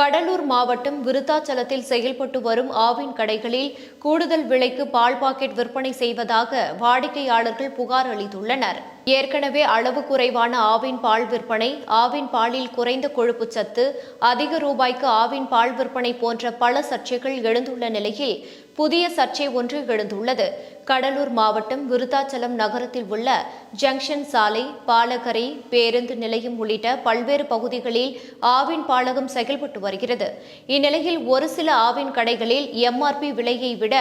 கடலூர் மாவட்டம் விருத்தாச்சலத்தில் செயல்பட்டு வரும் ஆவின் கடைகளில் கூடுதல் விலைக்கு பால் பாக்கெட் விற்பனை செய்வதாக வாடிக்கையாளர்கள் புகார் அளித்துள்ளனர். ஏற்கனவே அளவு குறைவான ஆவின் பால் விற்பனை ஆவின் பாலில் குறைந்த கொழுப்பு சத்து அதிக ரூபாய்க்கு ஆவின் பால் விற்பனை போன்ற பல சர்ச்சைகள் எழுந்துள்ள நிலையில் புதிய சர்ச்சை ஒன்று எழுந்துள்ளது. கடலூர் மாவட்டம் விருத்தாச்சலம் நகரத்தில் உள்ள ஜங்ஷன் சாலை பாலக்கரை பேருந்து நிலையம் உள்ளிட்ட பல்வேறு பகுதிகளில் ஆவின் பாலகம் செயல்பட்டு வருகிறது. இந்நிலையில் ஒரு சில ஆவின் கடைகளில் எம்ஆர்பி விலையை விட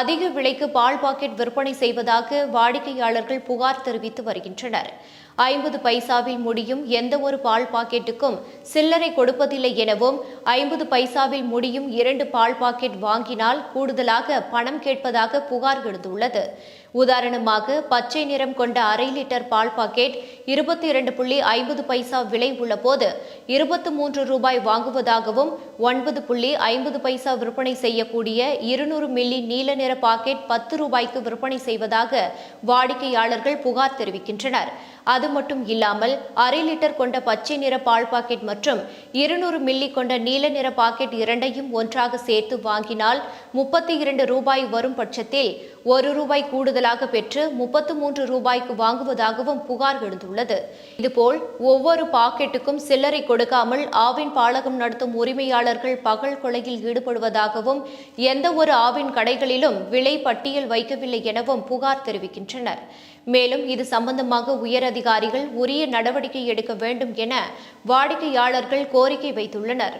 அதிக விலைக்கு பால் பாக்கெட் விற்பனை செய்வதாக வாடிக்கையாளர்கள் புகார் தெரிவித்து வருகின்றனர். ஐம்பது பைசாவில் முடியும் எந்த ஒரு பால் பாக்கெட்டுக்கும் சில்லறை கொடுப்பதில்லை எனவும் ஐம்பது பைசாவில் முடியும் இரண்டு பால் பாக்கெட் வாங்கினால் கூடுதலாக பணம் கேட்பதாக புகார் எழுந்துள்ளது. உதாரணமாக பச்சை நிறம் கொண்ட அரை லிட்டர் பால் பாக்கெட் இருபத்தி இரண்டு புள்ளி ஐம்பது பைசா விலை உள்ள போது இருபத்து மூன்று ரூபாய் வாங்குவதாகவும் ஒன்பது புள்ளி ஐம்பது பைசா விற்பனை செய்யக்கூடிய இருநூறு மில்லி நீல நிற பாக்கெட் பத்து ரூபாய்க்கு விற்பனை செய்வதாக வாடிக்கையாளர்கள் புகார் தெரிவிக்கின்றனர். அது மட்டும் இல்லாமல் அரை லிட்டர் கொண்ட பச்சை நிற பால் பாக்கெட் மற்றும் இருநூறு மில்லி கொண்ட நீல நிற பாக்கெட் இரண்டையும் ஒன்றாக சேர்த்து வாங்கினால் முப்பத்தி இரண்டு ரூபாய் வரும் பட்சத்தில் ஒரு ரூபாய் கூடுதலாக பெற்று முப்பத்து மூன்று ரூபாய்க்கு வாங்குவதாகவும் புகார் எழுந்துள்ளது. இதுபோல் ஒவ்வொரு பாக்கெட்டுக்கும் சில்லறை கொடுக்காமல் ஆவின் பாலகம் நடத்தும் உரிமையாளர்கள் பகல் கொலையில் ஈடுபடுவதாகவும் எந்த ஒரு ஆவின் கடைகளிலும் விலை பட்டியல் வைக்கவில்லை எனவும் புகார் தெரிவிக்கின்றனர். மேலும் இது சம்பந்தமாக உயர் அதிகாரிகள் உரிய நடவடிக்கை எடுக்க வேண்டும் என வாடிக்கையாளர்கள் கோரிக்கை வைத்துள்ளனர்.